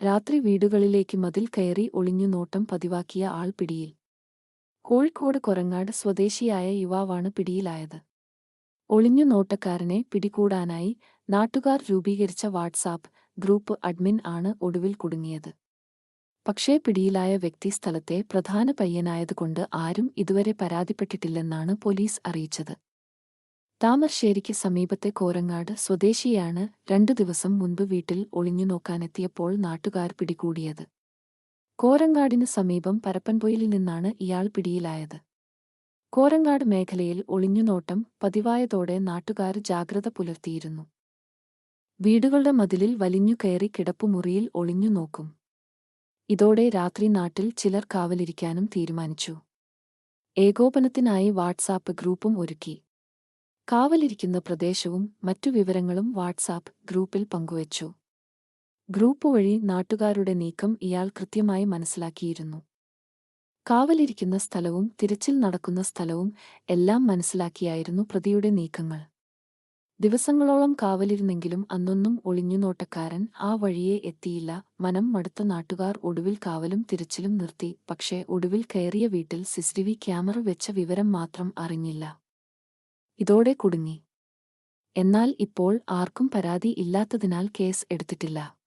രാത്രി വീടുകളിലേക്ക് മതിൽ കയറി ഒളിഞ്ഞു നോട്ടം പതിവാക്കിയ ആൾ പിടിയിൽ. കോഴിക്കോട് കൊരങ്ങാട് സ്വദേശിയായ യുവാവാണ് പിടിയിലായത്. ഒളിഞ്ഞു നോട്ടക്കാരനെ പിടികൂടാനായി നാട്ടുകാർ രൂപീകരിച്ച വാട്സാപ്പ് ഗ്രൂപ്പ് അഡ്മിൻ ആണ് ഒടുവിൽ കുടുങ്ങിയത്. പക്ഷേ പിടിയിലായ വ്യക്തി സ്ഥലത്തെ പ്രധാന പയ്യനായതുകൊണ്ട് ആരും ഇതുവരെ പരാതിപ്പെട്ടിട്ടില്ലെന്നാണ് പോലീസ് അറിയിച്ചത്. താമരശ്ശേരിക്ക് സമീപത്തെ കോരങ്ങാട് സ്വദേശിയാണ് രണ്ടു ദിവസം മുൻപ് വീട്ടിൽ ഒളിഞ്ഞു നോക്കാനെത്തിയപ്പോൾ നാട്ടുകാർ പിടികൂടിയത്. കോരങ്ങാടിന് സമീപം പരപ്പൻപൊയിലിൽ നിന്നാണ് ഇയാൾ പിടിയിലായത്. കോരങ്ങാട് മേഖലയിൽ ഒളിഞ്ഞുനോട്ടം പതിവായതോടെ നാട്ടുകാർ ജാഗ്രത പുലർത്തിയിരുന്നു. വീടുകളുടെ മതിലിൽ വലിഞ്ഞു കയറി കിടപ്പുമുറിയിൽ ഒളിഞ്ഞു നോക്കും. ഇതോടെ രാത്രി നാട്ടിൽ ചിലർ കാവലിരിക്കാനും തീരുമാനിച്ചു. ഏകോപനത്തിനായി വാട്സാപ്പ് ഗ്രൂപ്പും ഒരുക്കി. കാവലിരിക്കുന്ന പ്രദേശവും മറ്റു വിവരങ്ങളും വാട്സാപ്പ് ഗ്രൂപ്പിൽ പങ്കുവച്ചു. ഗ്രൂപ്പ് വഴി നാട്ടുകാരുടെ നീക്കം ഇയാൾ കൃത്യമായി മനസ്സിലാക്കിയിരുന്നു. കാവലിരിക്കുന്ന സ്ഥലവും തിരച്ചിൽ നടക്കുന്ന സ്ഥലവും എല്ലാം മനസ്സിലാക്കിയായിരുന്നു പ്രതിയുടെ നീക്കങ്ങൾ. ദിവസങ്ങളോളം കാവലിരുന്നെങ്കിലും അന്നൊന്നും ഒളിഞ്ഞുനോട്ടക്കാരൻ ആ വഴിയെ എത്തിയില്ല. മനം മടുത്ത നാട്ടുകാർ ഒടുവിൽ കാവലും തിരച്ചിലും നിർത്തി. പക്ഷേ ഒടുവിൽ കയറിയ വീട്ടിൽ സിസിടിവി ക്യാമറ വെച്ച വിവരം മാത്രം അറിഞ്ഞില്ല. ഇതോടെ കുടുങ്ങി. എന്നാൽ ഇപ്പോൾ ആർക്കും പരാതി ഇല്ലാത്തതിനാൽ കേസ് എടുത്തിട്ടില്ല.